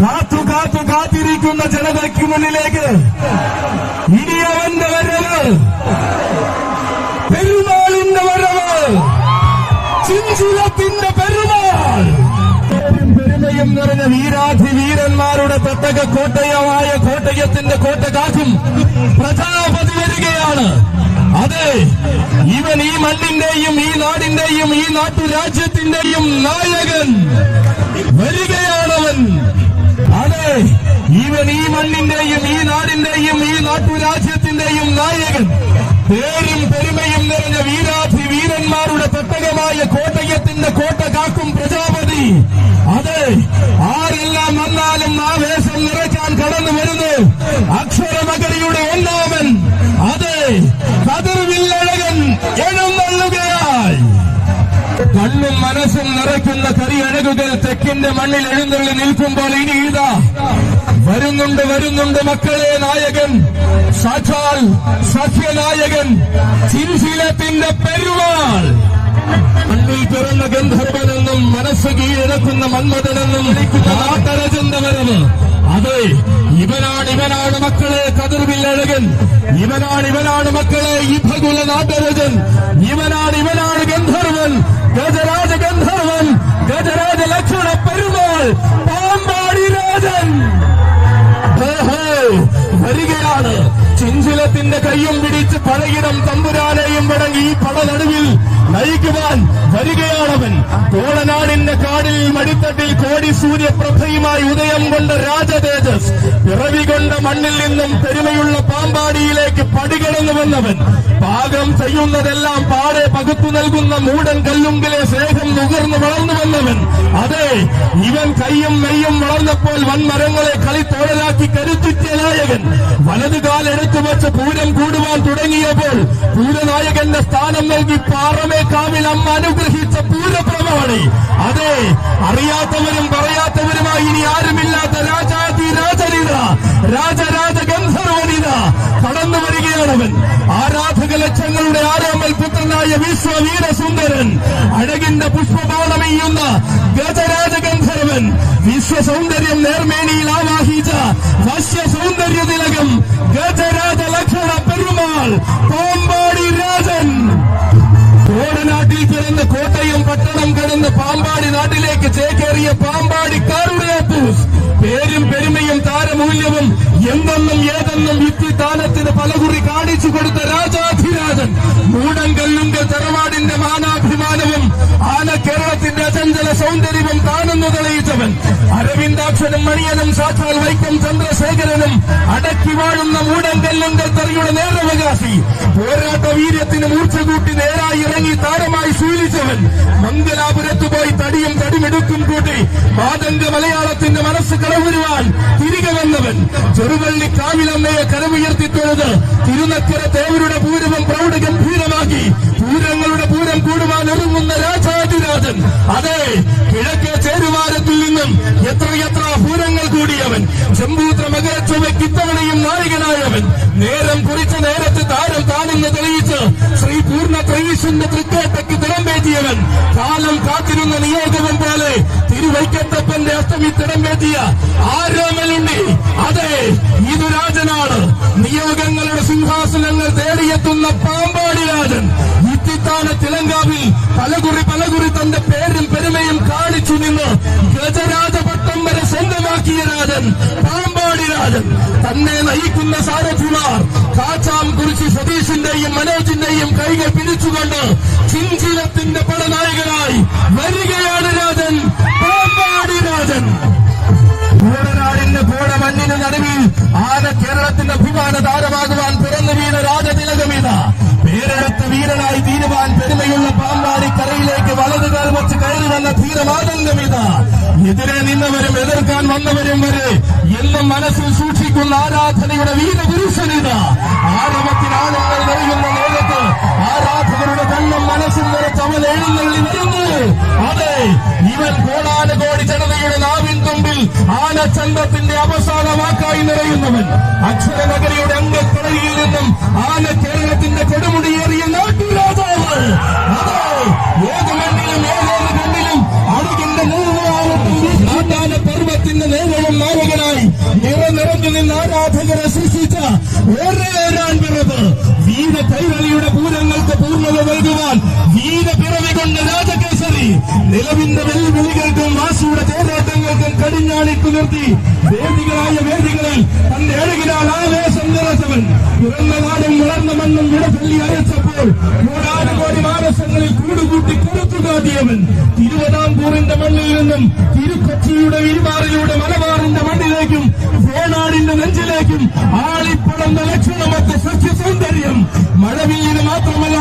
കാത്തു കാത്തു കാത്തിരിക്കുന്ന ജനതയ്ക്ക് മുന്നിലേക്ക് ഇനി അവന്റെ വരവ് പെരുമാളിന്റെ വരവ് ചിഞ്ചിലത്തിന്റെ പെരുമാൾ പെരുമയും നിറഞ്ഞ വീരാധി വീരന്മാരുടെ തട്ടക കോട്ടയമായ കോട്ടയത്തിന്റെ കോട്ട കാക്കും പ്രജാപതി വരികയാണ്. അതെ ഇവൻ ഈ മണ്ണിന്റെയും ഈ നാടിന്റെയും ഈ നാട്ടു രാജ്യത്തിന്റെയും നായകൻ. വരികയാണവൻ. അതെ ഇവൻ ഈ മണ്ണിന്റെയും ഈ നാടിന്റെയും ഈ നാട്ടുരാജ്യത്തിന്റെയും നായകൻ പേരും പെരുമയും നിറഞ്ഞ വീരാധി വീരന്മാരുടെ തട്ടകമായ കോട്ടയത്തിന്റെ കോട്ട കാക്കും പ്രജാപതി. അതെ ആരെല്ലാം വന്നാലും ആവേശം നിറയ്ക്കാൻ കടന്നു വരുന്നു. അക്ഷരമകരിയുടെ ഒന്നാമൻ കണ്ണും മനസ്സും നിറയ്ക്കുന്ന കരിയഴകുകൾ തെക്കിന്റെ മണ്ണിൽ എഴുന്നള്ളി നിൽക്കുമ്പോൾ ഇനി ഇതാ. വരുന്നുണ്ട് വരുന്നുണ്ട് മക്കളെ നായകൻ. സാക്ഷാൽ സഖ്യനായകൻ. ചിൻശീലത്തിന്റെ പെരുമാൾ. മണ്ണിൽ പിറന്ന ഗന്ധർവനെന്നും മനസ്സ് കീഴടക്കുന്ന മന്മഥനെന്നും വിളിക്കുന്ന നാട്ടരചന്റെ വരവ് അതെ ഇവനാണ് ഇവനാണ് മക്കളെ കതിർവില്ലഴകൻ. ഇവനാണ് ഇവനാണ് മക്കളെ ഈ ഭകുല നാട്ടരജൻ ഇവനാണ് ഇവനാണ് ചിഞ്ചിലത്തിന്റെ കൈയും പിടിച്ച് പലയിടം തമ്പുരാനെയും മടങ്ങി ഈ പടനടുവിൽ നയിക്കുവാൻ വരികയാണവൻ. കോളനാടിന്റെ കാടിൽ മടിത്തട്ടിൽ കോടി സൂര്യപ്രഭയുമായി ഉദയം കൊണ്ട രാജതേജസ്. പിറവി കൊണ്ട മണ്ണിൽ നിന്നും പെരുമയുള്ള പാമ്പാടിയിലേക്ക് പടികടന്നു വന്നവൻ പാകം ചെയ്യുന്നതെല്ലാം പാടെ പകുത്തു നൽകുന്ന മൂടൻ കല്ലുങ്കിലെ വളർന്നു വന്നവൻ അതെ ഇവൻ കയ്യും മെയ്യും വളർന്നപ്പോൾ വൻമരങ്ങളെ കളിത്തോഴലാക്കി കരുത്തുറ്റിയ നായകൻ വലത് കാലെടുത്തു വെച്ച് പൂരം കൂടുവാൻ തുടങ്ങിയപ്പോൾ പൂരനായകന്റെ സ്ഥാനം നൽകി പാറമേക്കാവിൽ അമ്മ അനുഗ്രഹിച്ച പൂരപ്രമാണി അതെ അറിയാത്തവരും പറയാത്തവരുമായി ഇനി ആരുമില്ലാത്ത രാജാതി രാജലീല. ഗന്ധർവനിത വരികയാണവൻ ആരാധക ലക്ഷങ്ങളുടെ ആരാമൽ പുത്രനായ വിശ്വവീരസുന്ദരൻ അഴകിന്റെ പുഷ്പബാണമെയ്യുന്ന ഗജരാജ ഗന്ധർവൻ വിശ്വസൗന്ദര്യം നേർമേണിയിൽ ആവാഹിച്ച വശ്യ സൗന്ദര്യ തിലകം ഗജരാജ ലക്ഷണ പെരുമാൾ പാമ്പാടി രാജൻ. കോടനാട്ടിൽ പിറന്ന് കോട്ടയം പട്ടണം കടന്ന് പാമ്പാടി നാട്ടിലേക്ക് ചേക്കേറിയ പാമ്പാടി കാരുടെ പേരും പെരുമയും താരമൂല്യവും എന്തെന്നും ഏതെന്നും യുക്തി താനത്തിന് പലകുറി കാണിച്ചു കൊടുത്ത രാജാധിരാജൻ മൂടങ്കല്ലുങ്കൽ തറവാടിന്റെ മാനാഭിമാനവും ആന കേരളത്തിന്റെ അചഞ്ചല സൗന്ദര്യവും താനെന്ന് തെളിയിച്ചവൻ. അരവിന്ദാക്ഷനും മണിയനും സാക്ഷാൽ വൈക്കം ചന്ദ്രശേഖരനും അടക്കി വാഴുന്ന മൂടങ്കല്ലുങ്കൽ തറയുടെ നേരവകാശി. പോരാട്ട വീര്യത്തിന് മൂർച്ച കൂട്ടി നേരായി ഇറങ്ങി താരമായി ശീലിച്ചവൻ മംഗലാപുരത്ത് പോയി തടിയും തടിമെടുക്കും കൂട്ടി മാതംഗ മലയാളത്തിന്റെ മനസ്സ് കടവുരുവാൻ തിരികെ വന്നവൻ. ചെറുവള്ളി കാവിലമ്മയെ കരമുയർത്തി തൊഴുത് തിരുനക്കര തേവരുടെ പൂരവും പ്രൗഢ ഗംഭീരമാക്കി. പൂരങ്ങളുടെ പൂരം കൂടുവാൻ ഒരുങ്ങുന്ന രാജാതിരാജൻ. അതെ കിഴക്കേ ചേരുവാരത്തിൽ നിന്നും എത്രയെത്ര പൂരങ്ങൾ കൂടിയവൻ. ചെമ്പൂത്ര മകരച്ചുവയ്ക്ക് ഇത്തവണയും നായകനായവൻ. നേരം കുറിച്ച നേരത്ത് താരം താനെന്ന് തെളിയിച്ച് ശ്രീ പൂർണ ത്രയീശന്റെ തൃക്കോട്ടയ്ക്ക് തിടമ്പേറ്റിയവൻ കാലം കാത്തിരുന്ന നിയോഗവും പോലെ തിരുവൈക്കത്തപ്പന്റെ അഷ്ടമി തിടമ്പേറ്റിയ ആരോമലുണ്ടി അതെ ഇതു രാജനാണ്. നിയോഗങ്ങളുടെ സിംഹാസനങ്ങൾ തേടിയെത്തുന്ന പാമ്പാടി രാജൻ. ഇത്തിത്താന തിലങ്കാവിൽ പലകുറി പലകുറി തന്റെ പേരും പെരുമയും കാണിച്ചു നിന്ന് ഗജരാജപട്ടം വരെ സ്വന്തമാക്കിയ രാജൻ. പാമ്പാടി തന്നെ നയിക്കുന്ന സാരഥിമാർ കാച്ചാം കുറിച്ച് സതീഷിന്റെയും മനോജിന്റെയും കൈകൾ പിടിച്ചുകൊണ്ട് ചിഞ്ചിലത്തിന്റെ പടനായകനായി വരികയാണ് രാജൻ. പാമ്പാടി രാജൻ. പൂടനാടിന്റെ പൂട മണ്ണിന് നടുവിൽ ആന കേരളത്തിന്റെ അഭിമാന താരമാകുവാൻ തീരുവാൻ പാമ്പാടി കരയിലേക്ക് വലതുകാൽ വച്ച് കയറി വന്ന ധീരമാതംഗമിത എതിരെ നിന്നവരും എതിർക്കാൻ വന്നവരും വരെ എന്നും മനസ്സിൽ സൂക്ഷിക്കുന്ന ആരാധനയുടെ വീരപുരുഷനിത ആരവത്തിനാളുകൾ നൽകുന്ന ലോകത്ത് ആരാധകരുടെ കണ്ണും മനസ്സും നിറച്ച് അവൻ എഴുന്നള്ളി വരുന്നു. അതെ ഇവൻ കോടാനുകോടി ജനതയുടെ നാവിൻ തുമ്പിൽ ആനച്ചന്തത്തിന്റെ അവസാന വാക്കായി നിറയുന്നവൻ. അക്ഷരനഗരിയുടെ അംഗക്കളയിൽ നിന്നും ആന കേരളത്തിന്റെ കൊടുമുടിയേറിയ ഏത് മണ്ണിലും ഏതേത് മണ്ണിലും അഴുകിന്റെ നീളാവട്ടെ പർവത്തിന്റെ നീളവും നായകനായി നിറനിറഞ്ഞു നിന്ന് ആരാധകരെ സൃഷ്ടിച്ച ഒരേരാൻ പിറവ് വീര കൈരളിയുടെ പൂരങ്ങൾക്ക് പൂർണത നൽകുവാൻ വീര പിറവി കൊണ്ട് രാജകേസരി നിലവിന്റെ വെല്ലുവിളികൾക്കും വാശിയുടെ തേരാട്ടങ്ങൾക്കും കടിഞ്ഞാണിക്കു നിർത്തി മണ്ണിൽ പിറന്ന നാടും വളർന്ന മണ്ണും വിടതല്ലി അയച്ചപ്പോൾ നൂറാറ് കോടി മാനസങ്ങളിൽ കൂടുകൂട്ടി കൊടുത്തു കാട്ടിയവൻ. തിരുവിതാംകൂറിന്റെ മണ്ണിൽ നിന്നും തിരുക്കൊച്ചിയുടെ ഇരുമാറിലൂടെ മലബാറിന്റെ മണ്ണിലേക്കും വേണാടിന്റെ നെഞ്ചിലേക്കും ആളിപ്പടന്ന ലക്ഷണമൊക്കെ സസ്യ സൗന്ദര്യം. മഴവില്ലിന് മാത്രമല്ല